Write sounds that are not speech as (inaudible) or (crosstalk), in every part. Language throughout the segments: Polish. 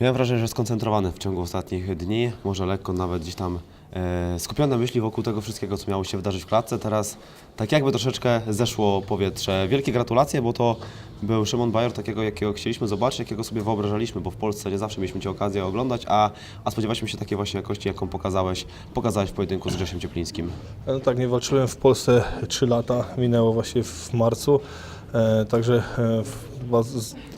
Miałem wrażenie, że skoncentrowany w ciągu ostatnich dni, może lekko nawet gdzieś tam e, skupione myśli wokół tego wszystkiego, co miało się wydarzyć w klatce. Teraz tak jakby troszeczkę zeszło powietrze. Wielkie gratulacje, bo to był Szymon Bajor, takiego jakiego chcieliśmy zobaczyć, jakiego sobie wyobrażaliśmy, bo w Polsce nie zawsze mieliśmy Cię okazję oglądać, a, a spodziewaliśmy się takiej właśnie jakości, jaką pokazałeś, pokazałeś w pojedynku z Grzesiem Cieplińskim. No tak, nie walczyłem w Polsce 3 lata, minęło właśnie w marcu. E, także e, w-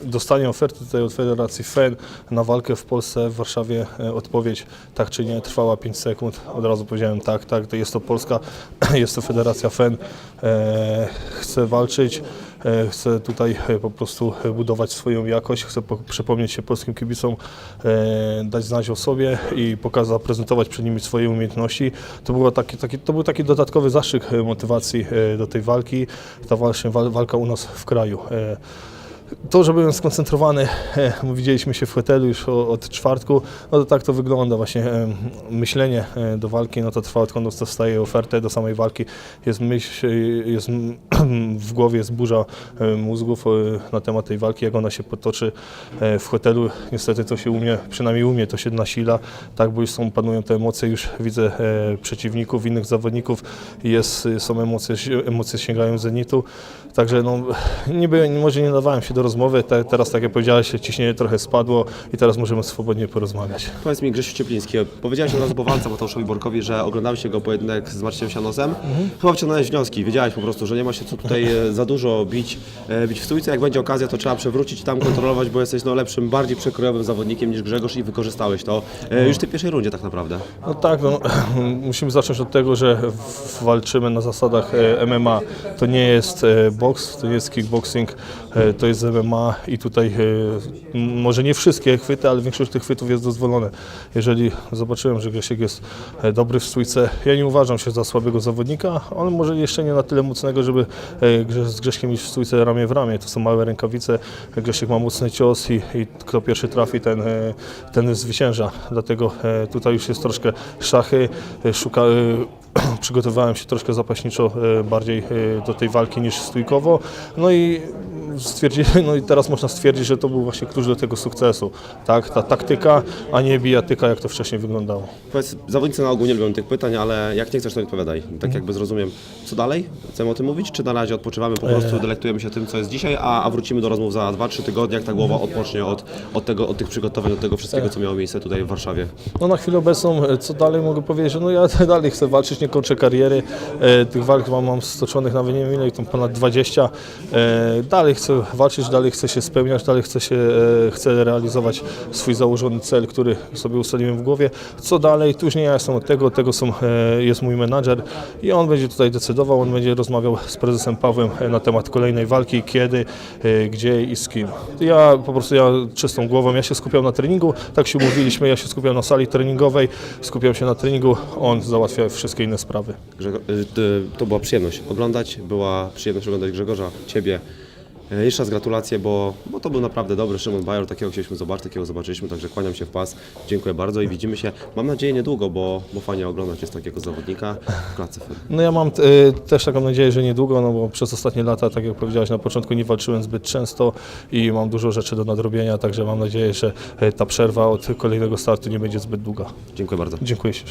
dostanie oferty tutaj od Federacji FEN na walkę w Polsce, w Warszawie e, odpowiedź tak czy nie trwała 5 sekund. Od razu powiedziałem tak, tak, to jest to Polska, (clears throat) jest to Federacja FEN, e, chcę walczyć. e, Chcę tutaj po prostu budować swoją jakość, chcę po, przypomnieć się polskim kibicom, dać znać o sobie i pokazać, zaprezentować przed nimi swoje umiejętności. To, było taki, taki, to był taki dodatkowy zastrzyk motywacji do tej walki, ta właśnie wal, walka u nas w kraju. To, że byłem skoncentrowany, e, widzieliśmy się w hotelu już od czwartku, no to tak to wygląda właśnie. E, myślenie e, do walki, no to trwa odkąd dostaję ofertę do samej walki. Jest myśl, jest (clears throat) w głowie jest burza mózgów na temat tej walki, jak ona się potoczy w hotelu. Niestety to się u mnie, przynajmniej u mnie to się nasila, tak, bo już są, panują te emocje, już widzę przeciwników, innych zawodników, jest, są emocje, emocje sięgają zenitu. Także no, niby może nie dawałem się do rozmowy, te, teraz tak jak powiedziałeś, ciśnienie trochę spadło i teraz możemy swobodnie porozmawiać. Powiedz mi Grzesiu Ciepliński, powiedziałeś od razu po walce Mateuszowi Borkowi, że oglądałeś jego pojedynek z Marcinem Sianosem. Chyba wyciągnąłeś wnioski, wiedziałeś po prostu, że nie ma się co tutaj e, za dużo bić, e, bić w stójce. Jak będzie okazja, to trzeba przewrócić tam kontrolować, bo jesteś no, lepszym, bardziej przekrojowym zawodnikiem niż Grzegorz i wykorzystałeś to e, już w tej pierwszej rundzie tak naprawdę. No tak, no, (clears throat) musimy zacząć od tego, że walczymy na zasadach MMA. To nie jest boks, to nie jest kickboxing, to jest MMA i tutaj e, może nie wszystkie chwyty, ale większość tych chwytów jest dozwolone. Jeżeli zobaczyłem, że Grzesiek jest e, dobry w stójce, ja nie uważam się za słabego zawodnika, on może jeszcze nie na tyle mocnego, żeby e, z Grześkiem iść w stójce ramię w ramię. To są małe rękawice, Grzesiek ma mocny cios i, i kto pierwszy trafi, ten, ten zwycięża. Dlatego tutaj już jest troszkę szachy, szuka, (clears throat) przygotowałem się troszkę zapaśniczo bardziej do tej walki niż stójkowo. No i stwierdzili, (laughs) no i teraz można stwierdzić, że to był właśnie klucz do tego sukcesu. Tak, ta taktyka, a nie bijatyka, jak to wcześniej wyglądało. Powiedz, zawodnicy na ogół nie lubią tych pytań, ale jak nie chcesz, to nie odpowiadaj. Tak jakby zrozumiem. Co dalej? Chcemy o tym mówić, czy na razie odpoczywamy, po prostu delektujemy się tym, co jest dzisiaj, a, a wrócimy do rozmów za 2-3 tygodnie, jak ta głowa odpocznie od, od, tego, od tych przygotowań, od tego wszystkiego, co miało miejsce tutaj w Warszawie. No na chwilę obecną, e, co dalej mogę powiedzieć, że no ja (laughs) dalej chcę walczyć, nie kończę kariery. E, tych walk mam, mam stoczonych nawet nie wiem ile, tam ponad 20. E, dalej chcę walczyć, dalej chcę się spełniać, dalej chcę się, e, chcę realizować swój założony cel, który sobie ustaliłem w głowie. Co dalej, nie ja jestem od tego, tego są, e, jest mój menadżer i on będzie tutaj decydował, on będzie rozmawiał z prezesem Pawłem e, na temat kolejnej walki, kiedy, gdzie i z kim. Ja po prostu ja czystą głową, ja się skupiam na treningu, tak się umówiliśmy, ja się skupiam na sali treningowej, skupiam się na treningu, on załatwia wszystkie inne sprawy. Y, to była przyjemność oglądać, była przyjemność oglądać Grzegorza, Ciebie. E, Jeszcze raz gratulacje, bo, bo to był naprawdę dobry Szymon Bajor, takiego chcieliśmy zobaczyć, takiego zobaczyliśmy, także kłaniam się w pas. Dziękuję bardzo i widzimy się, mam nadzieję niedługo, bo, bo fajnie oglądać jest takiego zawodnika w klatce. No ja mam e, też taką nadzieję, że niedługo, no bo przez ostatnie lata, tak jak powiedziałeś na początku, nie walczyłem zbyt często i mam dużo rzeczy do nadrobienia, także mam nadzieję, że e, ta przerwa od kolejnego startu nie będzie zbyt długa. Dziękuję bardzo. Dziękuję się.